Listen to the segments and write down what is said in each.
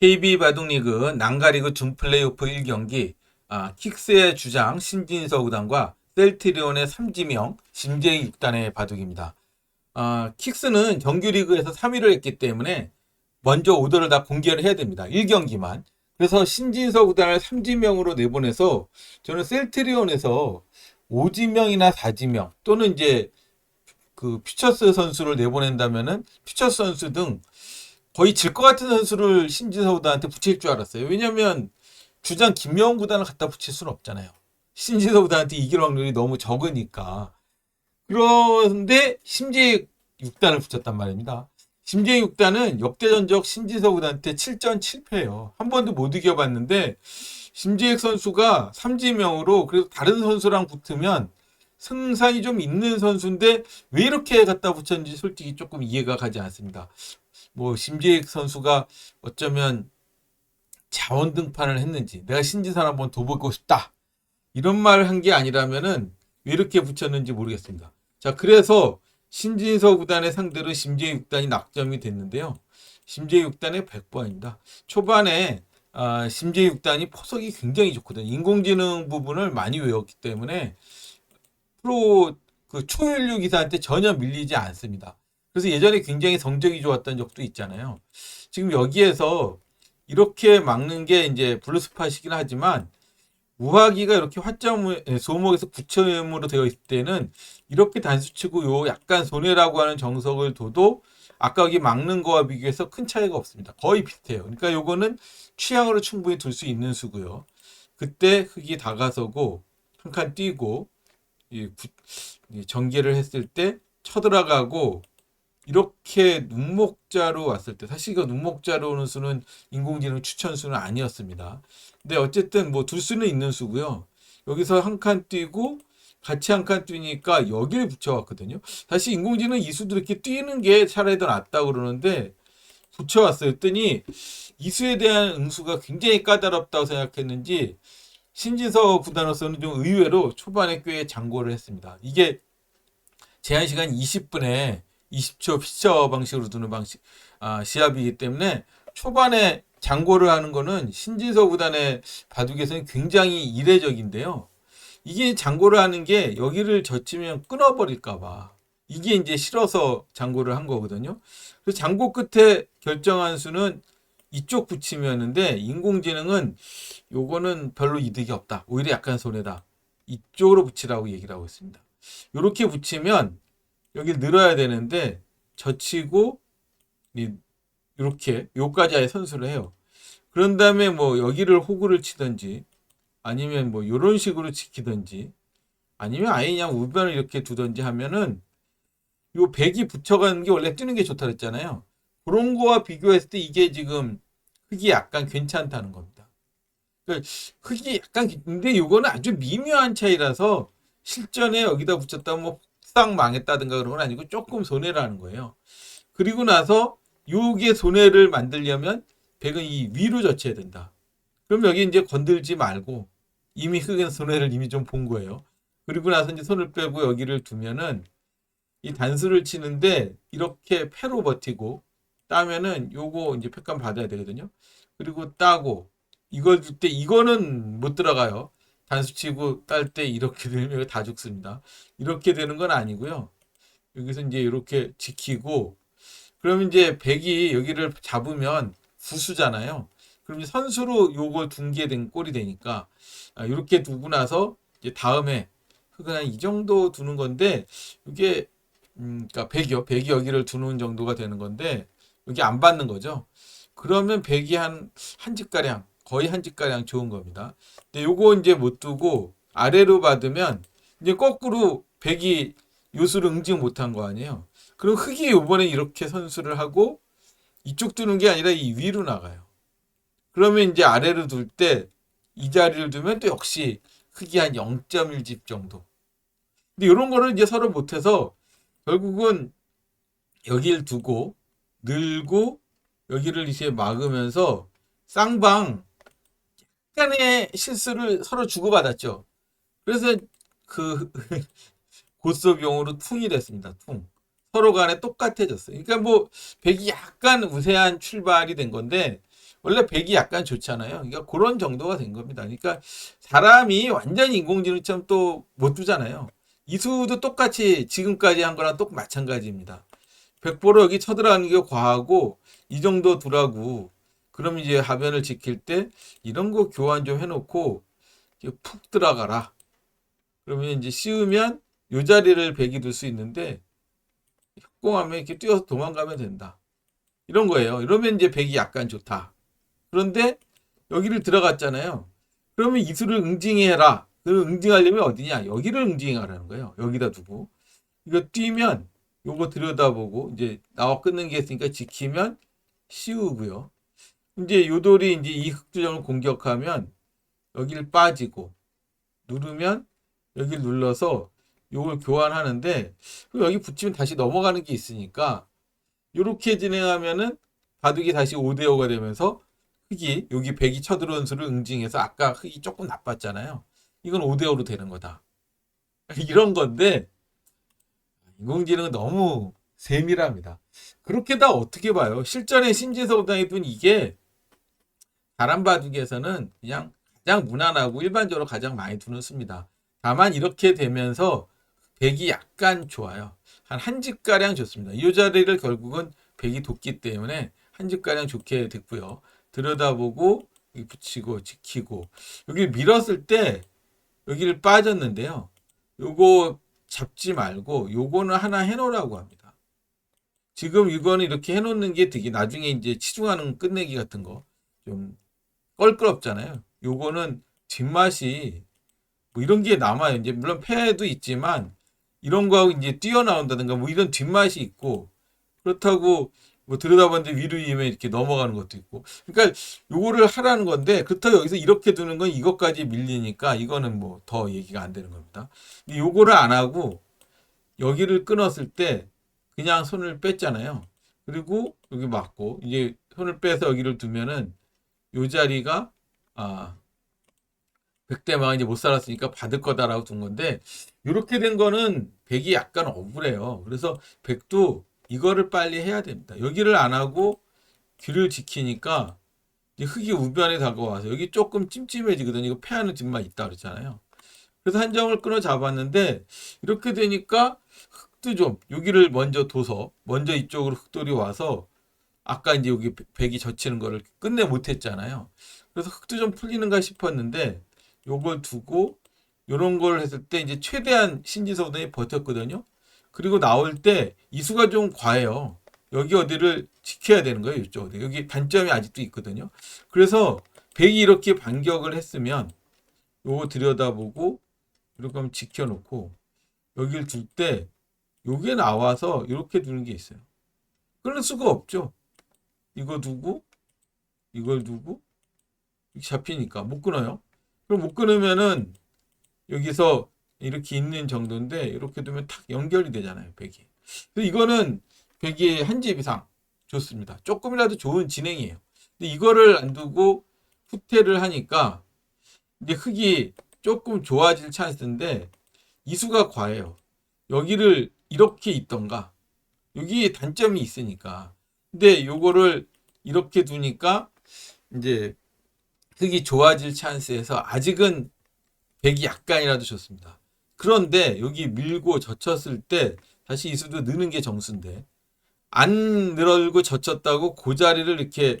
KB 바둑리그 난가리그 준 플레이오프 1경기 아, 킥스의 주장 신진서 구단과 셀트리온의 삼지명 심재희 6단의 바둑입니다. 아, 킥스는 정규리그에서 3위를 했기 때문에 먼저 오더를 다 공개를 해야 됩니다. 1경기만. 그래서 신진서 구단을 삼지명으로 내보내서 저는 셀트리온에서 5지명이나 4지명 또는 이제 그 퓨처스 선수를 내보낸다면은 퓨처스 선수 등 거의 질 것 같은 선수를 신진서 구단한테 붙일 줄 알았어요. 왜냐면 주장 김명훈 구단을 갖다 붙일 수는 없잖아요. 신진서 구단한테 이길 확률이 너무 적으니까. 그런데 심지어 6단을 붙였단 말입니다. 심지어 6단은 역대 전적 신진서 구단한테 7전 7패예요. 한 번도 못 이겨봤는데 심지혁 선수가 삼지명으로 그래도 다른 선수랑 붙으면 승산이 좀 있는 선수인데 왜 이렇게 갖다 붙였는지 솔직히 조금 이해가 가지 않습니다. 뭐 심지혁 선수가 어쩌면 자원 등판을 했는지 내가 신진선 한번 둬보고 싶다 이런 말을 한 게 아니라면은 왜 이렇게 붙였는지 모르겠습니다. 자 그래서 신진서 구단의 상대로 심지혁 6단이 낙점이 됐는데요. 심지혁 6단의 100번입니다. 초반에 아, 심지혁 6단이 포석이 굉장히 좋거든요. 인공지능 부분을 많이 외웠기 때문에 프로 그 초연류 기사한테 전혀 밀리지 않습니다. 그래서 예전에 굉장히 성적이 좋았던 적도 있잖아요. 지금 여기에서 이렇게 막는 게 이제 블루스팟이긴 하지만 우하기가 이렇게 화점 소목에서 구체음으로 되어 있을 때는 이렇게 단수치고 요 약간 손해라고 하는 정석을 둬도 아까 여기 막는 거와 비교해서 큰 차이가 없습니다. 거의 비슷해요. 그러니까 요거는 취향으로 충분히 둘 수 있는 수고요. 그때 흙이 다가서고 한 칸 뛰고 이 구- 이 전개를 했을 때 쳐들어가고 이렇게 눈목자로 왔을 때 사실 이거 눈목자로 오는 수는 인공지능 추천 수는 아니었습니다. 근데 어쨌든 뭐 둘 수는 있는 수고요. 여기서 한 칸 뛰고 같이 한 칸 뛰니까 여기를 붙여왔거든요. 사실 인공지능 이 수도 이렇게 뛰는 게 차라리 더 낫다고 그러는데 붙여왔어요. 했더니 이수에 대한 응수가 굉장히 까다롭다고 생각했는지 신진서 구단으로서는 좀 의외로 초반에 꽤 장고를 했습니다. 이게 제한 시간 20분에 20초 피처 방식으로 두는 방식 아, 시합이기 때문에 초반에 장고를 하는 거는 신진서 구단의 바둑에서는 굉장히 이례적인데요. 이게 장고를 하는 게 여기를 젖히면 끊어버릴까봐 이게 이제 싫어서 장고를 한 거거든요. 그래서 장고 끝에 결정한 수는 이쪽 붙임이었는데 인공지능은 요거는 별로 이득이 없다. 오히려 약간 손해다. 이쪽으로 붙이라고 얘기를 하고 있습니다. 이렇게 붙이면 여기 늘어야 되는데 젖히고 이- 이렇게 요까지 아예 선수를 해요. 그런 다음에 뭐 여기를 호구를 치든지 아니면 뭐 요런 식으로 지키든지 아니면 아예 그냥 우변을 이렇게 두든지 하면은 요 백이 붙여가는 게 원래 뛰는 게 좋다 그랬잖아요. 그런 거와 비교했을 때 이게 지금 흙이 약간 괜찮다는 겁니다. 그러니까 흙이 약간 근데 요거는 아주 미묘한 차이라서 실전에 여기다 붙였다 뭐 싹 망했다든가 그런 건 아니고 조금 손해라는 거예요. 그리고 나서 요게 손해를 만들려면 백은 이 위로 젖혀야 된다. 그럼 여기 이제 건들지 말고 이미 흙은 손해를 이미 좀 본 거예요. 그리고 나서 이제 손을 빼고 여기를 두면은 이 단수를 치는데 이렇게 패로 버티고 따면은 요거 이제 패감 받아야 되거든요. 그리고 따고 이걸 줄 때 이거는 못 들어가요. 단수 치고 딸 때 이렇게 되면 다 죽습니다. 이렇게 되는 건 아니고요. 여기서 이제 이렇게 지키고 그러면 이제 백이 여기를 잡으면 구수잖아요. 그럼 선수로 요걸 둔게된 꼴이 되니까 아, 이렇게 두고 나서 이제 다음에 그냥 이 정도 두는 건데 이게 음, 그러니까 백이요. 백이 여기를 두는 정도가 되는 건데 여기 안 받는 거죠. 그러면 백이 한 한 집가량 거의 한 집가량 좋은 겁니다. 근데 요거 이제 못 두고 아래로 받으면 이제 거꾸로 백이 요수를 응징 못한 거 아니에요. 그럼 흑이 요번에 이렇게 선수를 하고 이쪽 두는 게 아니라 이 위로 나가요. 그러면 이제 아래로 둘 때 이 자리를 두면 또 역시 흑이 한 0.1집 정도. 근데 이런 거를 이제 서로 못해서 결국은 여기를 두고 늘고 여기를 이제 막으면서 쌍방 약간의 실수를 서로 주고받았죠. 그래서 그 고스톱용으로 퉁이 됐습니다. 퉁. 서로 간에 똑같아졌어요. 그러니까 뭐 백이 약간 우세한 출발이 된 건데 원래 백이 약간 좋잖아요. 그러니까 그런 정도가 된 겁니다. 그러니까 사람이 완전히 인공지능처럼 또 못 두잖아요. 이수도 똑같이 지금까지 한 거랑 똑 마찬가지입니다. 100% 여기 쳐들어가는 게 과하고 이 정도 두라고 그럼 이제 하변을 지킬 때 이런 거 교환 좀 해놓고 푹 들어가라. 그러면 이제 씌우면 요 자리를 백이 둘 수 있는데 협공하면 이렇게 뛰어서 도망가면 된다. 이런 거예요. 이러면 이제 백이 약간 좋다. 그런데 여기를 들어갔잖아요. 그러면 이수를 응징해라. 그 응징하려면 어디냐? 여기를 응징하라는 거예요. 여기다 두고. 이거 뛰면 요거 들여다보고 이제 나와 끊는 게 있으니까 지키면 씌우고요. 이제 요돌이 이제 이 흑주점을 공격하면 여기를 빠지고 누르면 여기를 눌러서 요걸 교환하는데 여기 붙이면 다시 넘어가는 게 있으니까 요렇게 진행하면은 바둑이 다시 5대 5가 되면서 흑이 여기 백이 쳐들어온 수를 응징해서 아까 흑이 조금 나빴잖아요. 이건 5대 5로 되는 거다. 이런 건데 인공지능은 너무 세밀합니다. 그렇게 다 어떻게 봐요? 실전에 신지석당이 둔 이게 다른 바둑에서는 그냥 가장 무난하고 일반적으로 가장 많이 두는 수입니다. 다만 이렇게 되면서 백이 약간 좋아요. 한 한 집가량 좋습니다. 이 자리를 결국은 백이 뒀기 때문에 한 집가량 좋게 됐고요. 들여다보고 붙이고 지키고 여기 밀었을 때 여기를 빠졌는데요. 요거 잡지 말고 요거는 하나 해놓으라고 합니다. 지금 이거는 이렇게 해놓는 게 되게 나중에 이제 치중하는 끝내기 같은 거 좀 껄끄럽잖아요. 요거는 뒷맛이 뭐 이런 게 남아요. 이제 물론 폐도 있지만 이런 거하고 이제 뛰어나온다든가 뭐 이런 뒷맛이 있고 그렇다고 뭐 들여다봤는데 위로 위면 이렇게 넘어가는 것도 있고 그러니까 요거를 하라는 건데 그렇다고 여기서 이렇게 두는 건 이것까지 밀리니까 이거는 뭐 더 얘기가 안 되는 겁니다. 근데 요거를 안 하고 여기를 끊었을 때 그냥 손을 뺐잖아요. 그리고 여기 맞고 이제 손을 빼서 여기를 두면은 요 자리가 아 백대망 이제 못 살았으니까 받을 거다라고 둔 건데 이렇게 된 거는 백이 약간 억울해요. 그래서 백도 이거를 빨리 해야 됩니다. 여기를 안 하고 귀를 지키니까 이제 흙이 우변에 다가와서 여기 조금 찜찜해지거든요. 이거 패하는 집만 있다 그랬잖아요. 그래서 한 점을 끊어 잡았는데 이렇게 되니까 흙도 좀 여기를 먼저 둬서 먼저 이쪽으로 흙돌이 와서 아까 이제 여기 백이 젖히는 거를 끝내 못했잖아요. 그래서 흙도 좀 풀리는가 싶었는데 요걸 두고 요런 걸 했을 때 이제 최대한 신지서단이 버텼거든요. 그리고 나올 때 이수가 좀 과해요. 여기 어디를 지켜야 되는 거예요. 이쪽 어디. 여기 단점이 아직도 있거든요. 그래서 백이 이렇게 반격을 했으면 요거 들여다보고 이렇게 하면 지켜놓고 여기를 둘 때 요게 나와서 이렇게 두는 게 있어요. 끊을 수가 없죠. 이거 두고 이걸 두고 잡히니까 못 끊어요. 그럼 못 끊으면은 여기서 이렇게 있는 정도인데 이렇게 두면 탁 연결이 되잖아요. 백이. 그래서 이거는 백이 한집 이상 좋습니다. 조금이라도 좋은 진행이에요. 근데 이거를 안 두고 후퇴를 하니까 이제 흙이 조금 좋아질 찬스인데 이수가 과해요. 여기를 이렇게 있던가 여기 단점이 있으니까. 근데 요거를 이렇게 두니까 이제 흙이 좋아질 찬스에서 아직은 백이 약간이라도 좋습니다. 그런데 여기 밀고 젖혔을 때 다시 이수도 느는 게 정수인데 안 늘어고 젖혔다고 그 자리를 이렇게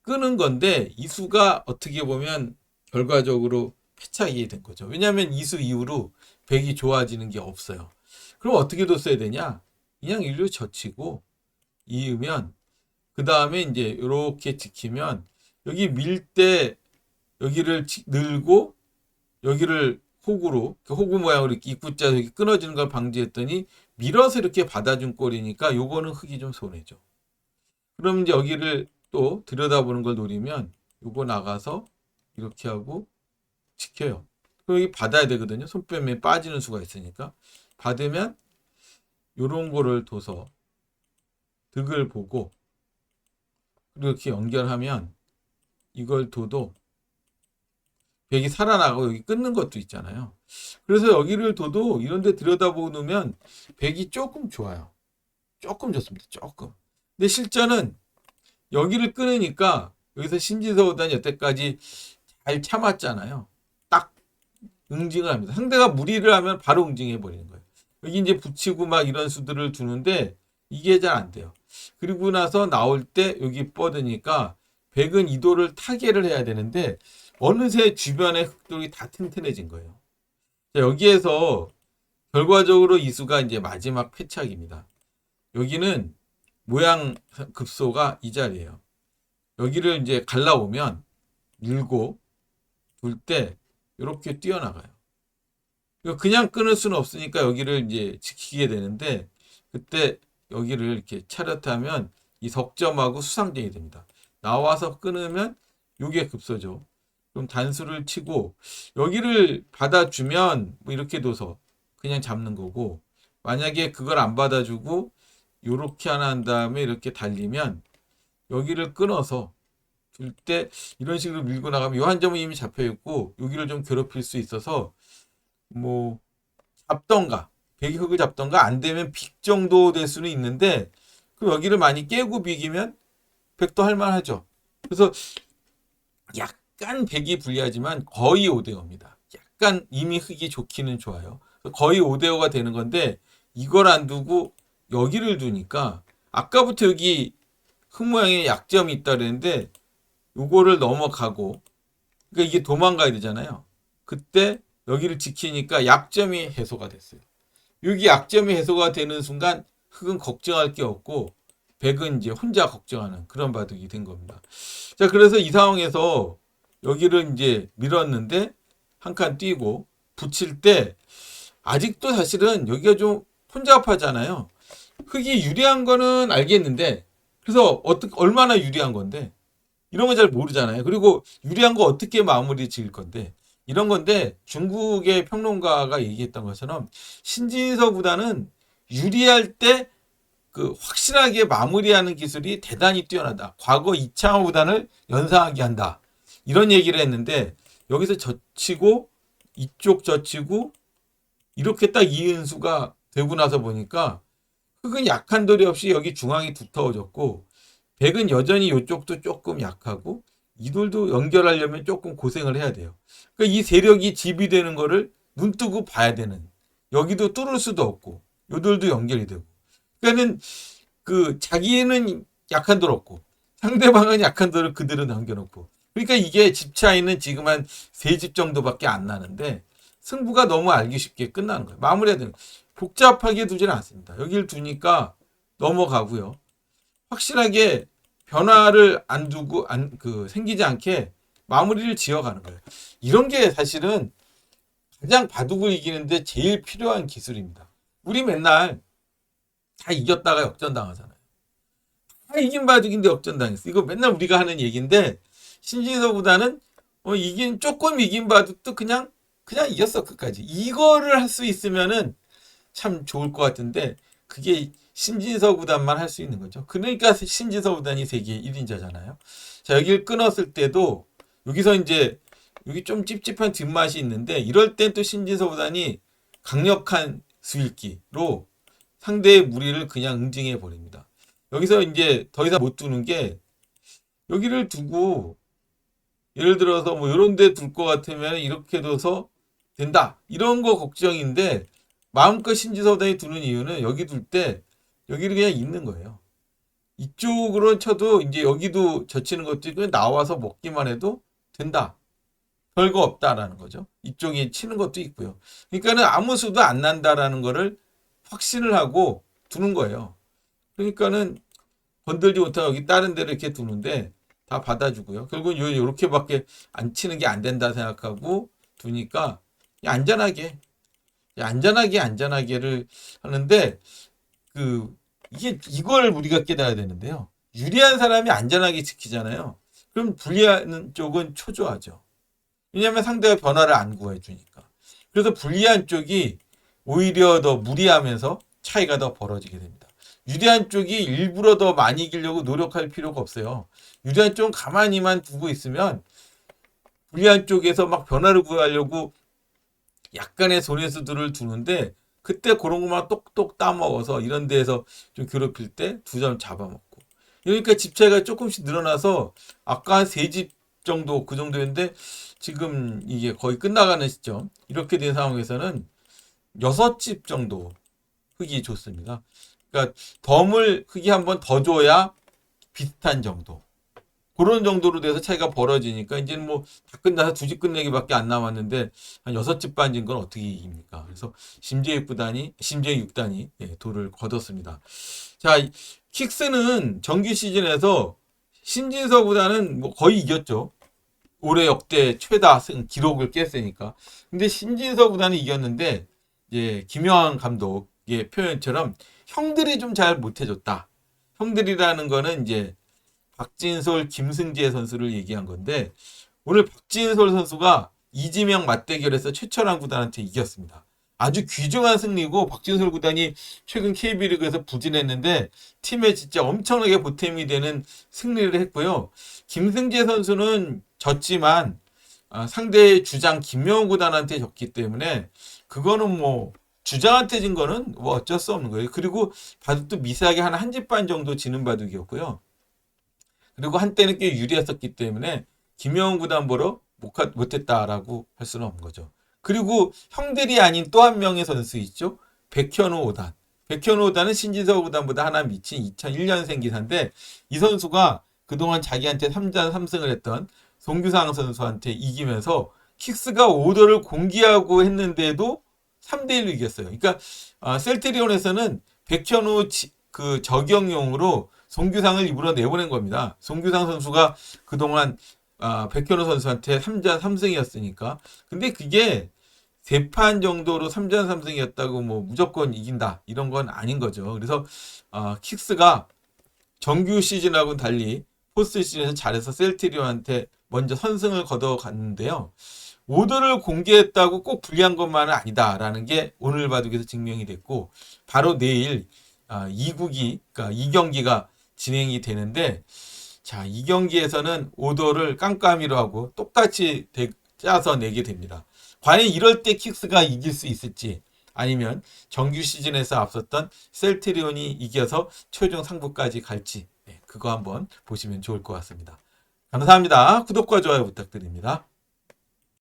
끄는 건데 이수가 어떻게 보면 결과적으로 패착이 된 거죠. 왜냐하면 이수 이후로 백이 좋아지는 게 없어요. 그럼 어떻게 뒀어야 되냐? 그냥 일로 젖히고 이으면 그 다음에 이제 이렇게 지키면 여기 밀 때 여기를 치- 늘고 여기를 호구로 그 호구 모양으로 입구자 여기 끊어지는 걸 방지했더니 밀어서 이렇게 받아준 꼴이니까 요거는 흙이 좀 손해죠. 그럼 이제 여기를 또 들여다보는 걸 노리면 요거 나가서 이렇게 하고 지켜요. 그럼 여기 받아야 되거든요. 손 빼면 빠지는 수가 있으니까 받으면 요런 거를 둬서 득을 보고 이렇게 연결하면 이걸 둬도 백이 살아나고 여기 끊는 것도 있잖아요. 그래서 여기를 둬도 이런 데 들여다보고 놓으면 백이 조금 좋아요. 조금 좋습니다. 조금. 근데 실전은 여기를 끊으니까 여기서 신진서보다는 여태까지 잘 참았잖아요. 딱 응징을 합니다. 상대가 무리를 하면 바로 응징해 버리는 거예요. 여기 이제 붙이고 막 이런 수들을 두는데 이게 잘 안 돼요. 그리고 나서 나올 때 여기 뻗으니까 백은 이도를 타개를 해야 되는데 어느새 주변의 흙들이 다 튼튼해진 거예요. 자, 여기에서 결과적으로 이수가 이제 마지막 패착입니다. 여기는 모양 급소가 이 자리예요. 여기를 이제 갈라오면 밀고 둘때 이렇게 뛰어나가요. 이거 그냥 끊을 수는 없으니까 여기를 이제 지키게 되는데 그때 여기를 이렇게 차렷하면 이 석점하고 수상쟁이 됩니다. 나와서 끊으면 요게 급소죠. 그럼 단수를 치고 여기를 받아주면 뭐 이렇게 둬서 그냥 잡는 거고 만약에 그걸 안 받아주고 요렇게 하나 한 다음에 이렇게 달리면 여기를 끊어서 줄때 이런 식으로 밀고 나가면 요 한 점은 이미 잡혀 있고 여기를 좀 괴롭힐 수 있어서 뭐 잡던가 배기흙을 잡던가 안 되면 빅 정도 될 수는 있는데 그 여기를 많이 깨고 비기면 백도 할만하죠. 그래서 약간 백이 불리하지만 거의 5대5입니다. 약간 이미 흙이 좋기는 좋아요. 거의 5대5가 되는 건데 이걸 안 두고 여기를 두니까 아까부터 여기 흙 모양에 약점이 있다 그랬는데 요거를 넘어가고 그러니까 이게 도망가야 되잖아요. 그때 여기를 지키니까 약점이 해소가 됐어요. 여기 약점이 해소가 되는 순간 흙은 걱정할 게 없고 백은 이제 혼자 걱정하는 그런 바둑이 된 겁니다. 자, 그래서 이 상황에서 여기를 이제 밀었는데 한 칸 뛰고 붙일 때 아직도 사실은 여기가 좀 혼잡하잖아요. 흙이 유리한 거는 알겠는데 그래서 어떻게 얼마나 유리한 건데 이런 거잘 모르잖아요. 그리고 유리한 거 어떻게 마무리 지을 건데 이런 건데 중국의 평론가가 얘기했던 것처럼 신진서 구단은 유리할 때 그 확실하게 마무리하는 기술이 대단히 뛰어나다. 과거 이창호 구단을 연상하게 한다. 이런 얘기를 했는데 여기서 젖히고 이쪽 젖히고 이렇게 딱 이은수가 되고 나서 보니까 흙은 약한 돌이 없이 여기 중앙이 두터워졌고 백은 여전히 이쪽도 조금 약하고 이 돌도 연결하려면 조금 고생을 해야 돼요. 그러니까 이 세력이 지비되는 거를 눈 뜨고 봐야 되는 여기도 뚫을 수도 없고 요돌도 연결이 되고 그러니까는 그 자기는 약한 돌 없고 상대방은 약한 돌을 그대로 남겨놓고 그러니까 이게 집 차이는 지금 한 세 집 정도밖에 안 나는데 승부가 너무 알기 쉽게 끝나는 거예요. 마무리해야 되는. 복잡하게 두지는 않습니다. 여기를 두니까 넘어가고요. 확실하게 변화를 안 두고 안 그 생기지 않게 마무리를 지어가는 거예요. 이런 게 사실은 가장 바둑을 이기는데 제일 필요한 기술입니다. 우리 맨날 다 이겼다가 역전당하잖아요. 다 이긴 바둑인데 역전당했어. 이거 맨날 우리가 하는 얘기인데 신진서보다는 어, 이긴 조금 이긴 바둑도 그냥 그냥 이겼어 끝까지. 이거를 할 수 있으면은 참 좋을 것 같은데 그게 신진서 구단만 할 수 있는 거죠. 그러니까 신진서 구단이 세계 1인자잖아요. 자, 여기를 끊었을 때도 여기서 이제 여기 좀 찝찝한 뒷맛이 있는데 이럴 땐 또 신진서 구단이 강력한 수일기로 상대의 무리를 그냥 응징해 버립니다. 여기서 이제 더 이상 못 두는 게 여기를 두고 예를 들어서 뭐 이런 데 둘 것 같으면 이렇게 둬서 된다. 이런 거 걱정인데 마음껏 신지서단이 두는 이유는 여기 둘 때 여기를 그냥 있는 거예요. 이쪽으로 쳐도 이제 여기도 젖히는 것도 나와서 먹기만 해도 된다. 별거 없다라는 거죠. 이쪽에 치는 것도 있고요. 그러니까는 아무 수도 안 난다라는 거를 확신을 하고 두는 거예요. 그러니까는 건들지 못하고 여기 다른 데를 이렇게 두는데 다 받아주고요. 결국은 요, 요렇게밖에 안 치는 게 안 된다 생각하고 두니까 안전하게 안전하게 안전하게를 하는데 그 이게 이걸 우리가 깨달아야 되는데요. 유리한 사람이 안전하게 지키잖아요. 그럼 불리한 쪽은 초조하죠. 왜냐하면 상대가 변화를 안 구해주니까. 그래서 불리한 쪽이 오히려 더 무리하면서 차이가 더 벌어지게 됩니다. 유리한 쪽이 일부러 더 많이 이기려고 노력할 필요가 없어요. 유리한 쪽은 가만히만 두고 있으면 불리한 쪽에서 막 변화를 구하려고 약간의 손해수들을 두는데 그 그때 그런 것만 똑똑 따먹어서 이런 데에서 좀 괴롭힐 때 두 점 잡아먹고. 그러니까 집 차이가 조금씩 늘어나서 아까 한세집 정도 그 정도였는데 지금 이게 거의 끝나가는 시점. 이렇게 된 상황에서는 여섯 집 정도 흙이 좋습니다. 그러니까 덤을 흙이 한 번 더 줘야 비슷한 정도. 그런 정도로 돼서 차이가 벌어지니까 이제는 뭐 다 끝나서 두 집 끝내기밖에 안 남았는데 한 여섯 집 반진 건 어떻게 이깁니까? 그래서 심재육 구단이 심재육 단이 예, 돌을 거뒀습니다. 자, 이 킥스는 정규 시즌에서 신진서 구단은 뭐 거의 이겼죠. 올해 역대 최다 승 기록을 깼으니까. 근데 신진서 구단이 이겼는데 이제 김영환 감독의 표현처럼 형들이 좀 잘 못해줬다. 형들이라는 거는 이제 박진솔, 김승재 선수를 얘기한 건데 오늘 박진솔 선수가 이지명 맞대결에서 최철환 구단한테 이겼습니다. 아주 귀중한 승리고 박진솔 구단이 최근 KB리그에서 부진했는데 팀에 진짜 엄청나게 보탬이 되는 승리를 했고요. 김승재 선수는 졌지만 아, 상대의 주장 김명훈 구단한테 졌기 때문에 그거는 뭐 주장한테 진 거는 뭐 어쩔 수 없는 거예요. 그리고 바둑도 미세하게 한 한 집 반 정도 지는 바둑이었고요. 그리고 한때는 꽤 유리했었기 때문에 김영훈 구단 보러 못했다라고 할 수는 없는 거죠. 그리고 형들이 아닌 또 한 명의 선수 있죠. 백현우 5단. 백현우 5단은 신진서 구단보다 하나 미친 2001년생 기사인데 이 선수가 그동안 자기한테 3전 3승을 했던 송규상 선수한테 이기면서 킥스가 오더를 공개하고 했는데도 3대 1로 이겼어요. 그러니까 아, 셀트리온에서는 백현우 지- 그 적용용으로 송규상을 일부러 내보낸 겁니다. 송규상 선수가 그동안 아, 백현우 선수한테 3전 3승이었으니까. 근데 그게 세판 정도로 3전 3승이었다고 뭐 무조건 이긴다 이런 건 아닌 거죠. 그래서 아, 킥스가 정규 시즌하고는 달리 포스트 시즌에서 잘해서 셀트리온한테 먼저 선승을 거둬갔는데요. 오더를 공개했다고 꼭 불리한 것만은 아니다라는 게 오늘 바둑에서 증명이 됐고 바로 내일 아, 2국이 그러니까 2경기가 진행이 되는데 자, 이 경기에서는 오더를 깜깜이로 하고 똑같이 대- 짜서 내게 됩니다. 과연 이럴 때 킥스가 이길 수 있을지 아니면 정규 시즌에서 앞섰던 셀트리온이 이겨서 최종 상부까지 갈지 네, 그거 한번 보시면 좋을 것 같습니다. 감사합니다. 구독과 좋아요 부탁드립니다.